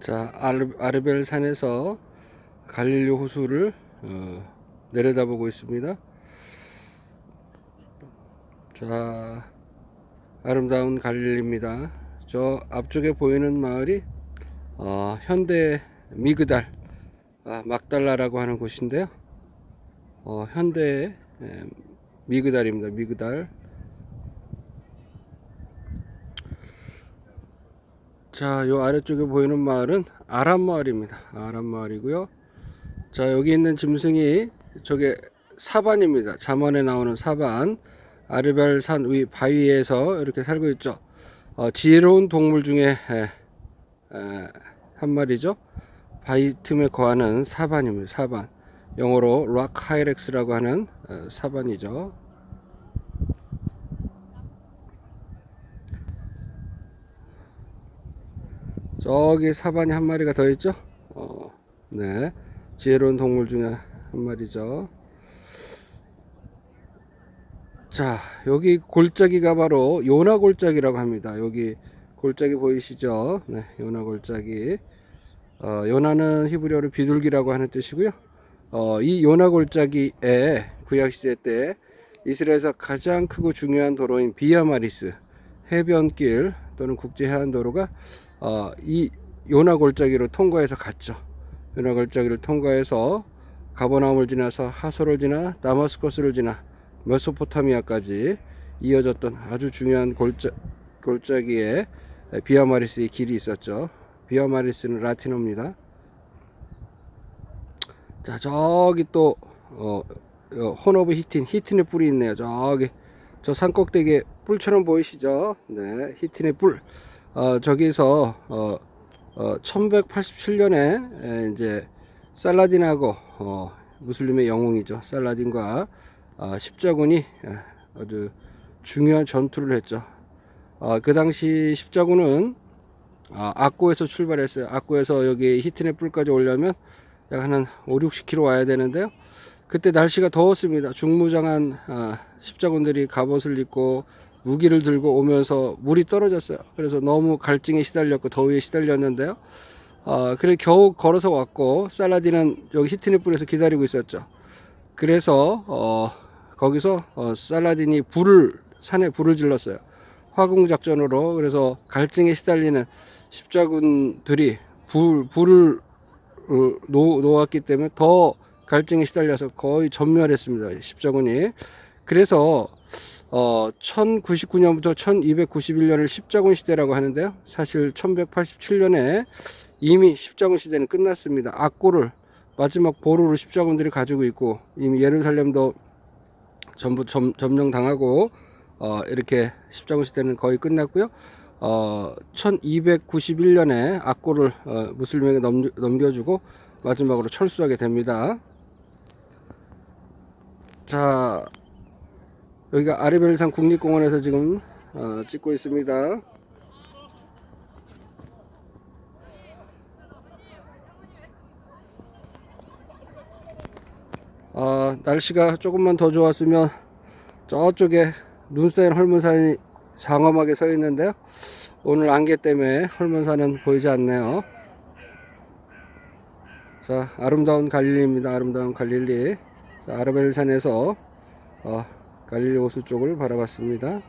자, 아르, 아르벨 산에서 갈릴리 호수를 어, 내려다보고 있습니다. 자, 아름다운 갈릴리입니다. 저 앞쪽에 보이는 마을이 어, 현대 미그달 아, 막달라라고 하는 곳인데요. 어, 현대 에, 미그달입니다. 미그달. 자, 요 아래쪽에 보이는 마을은 아람 마을입니다. 아람 마을이고요. 자, 여기 있는 짐승이 저게 사반입니다. 잠언에 나오는 사반. 아르벨 산 위 바위에서 이렇게 살고 있죠. 어, 지혜로운 동물 중에 에, 에, 한 마리죠. 바위 틈에 거하는 사반입니다. 사반. 영어로 락 하이렉스라고 하는 어, 사반이죠. 저기 사반이 한 마리가 더 있죠? 어, 네. 지혜로운 동물 중에 한 마리죠. 자, 여기 골짜기가 바로 요나 골짜기라고 합니다. 여기 골짜기 보이시죠? 네, 요나 골짜기. 어, 요나는 히브리어로 비둘기라고 하는 뜻이고요. 어, 이 요나 골짜기에 구약 시대 때 이스라엘에서 가장 크고 중요한 도로인 비아마리스 해변길 또는 국제 해안도로가 어, 이 요나 골짜기로 통과해서 갔죠. 요나 골짜기를 통과해서 가버나움을 지나서 하소를 지나 다마스커스를 지나 메소포타미아까지 이어졌던 아주 중요한 골짜, 골짜기에 비아마리스의 길이 있었죠. 비아마리스는 라틴어입니다. 자 저기 또 어, 어, 혼오브 히틴 히틴의 뿔이 있네요. 저기 저 산꼭대기에 뿔처럼 보이시죠? 네, 히틴의 뿔. 어, 저기서 어, 어, 1187년에 이제 살라딘하고 어, 무슬림의 영웅이죠. 살라딘과 어, 십자군이 아주 중요한 전투를 했죠. 어, 그 당시 십자군은 어, 악고에서 출발했어요. 악고에서 여기 히틴의 뿔까지 오려면 약 한 5, 60km 와야 되는데요. 그때 날씨가 더웠습니다. 중무장한 어, 십자군들이 갑옷을 입고 무기를 들고 오면서 물이 떨어졌어요. 그래서 너무 갈증에 시달렸고 더위에 시달렸는데요. 어, 그래 겨우 걸어서 왔고 살라딘은 여기 히트네 뿔에서 기다리고 있었죠. 그래서 어, 거기서 어, 살라딘이 불을 산에 불을 질렀어요. 화공 작전으로 그래서 갈증에 시달리는 십자군들이 불 불을 어, 놓, 놓았기 때문에 더 갈증에 시달려서 거의 전멸했습니다. 십자군이. 그래서 어, 1099년부터 1291년을 십자군 시대라고 하는데요. 사실 1187년에 이미 십자군 시대는 끝났습니다. 악고를 마지막 보루를 십자군들이 가지고 있고 이미 예루살렘도 전부 점, 점령당하고 어, 이렇게 십자군 시대는 거의 끝났고요. 어, 1291년에 악고를 어, 무슬림에게 넘, 넘겨주고 마지막으로 철수하게 됩니다. 자, 여기가 아르벨산 국립공원에서 지금 어, 찍고 있습니다. 아, 날씨가 조금만 더 좋았으면 저쪽에 눈 쌓인 헐문산이 장엄하게 서 있는데요. 오늘 안개 때문에 헐문산은 보이지 않네요. 자, 아름다운 갈릴리입니다. 아름다운 갈릴리. 자, 아르벨산에서 어, 갈릴리 호수 쪽을 바라봤습니다.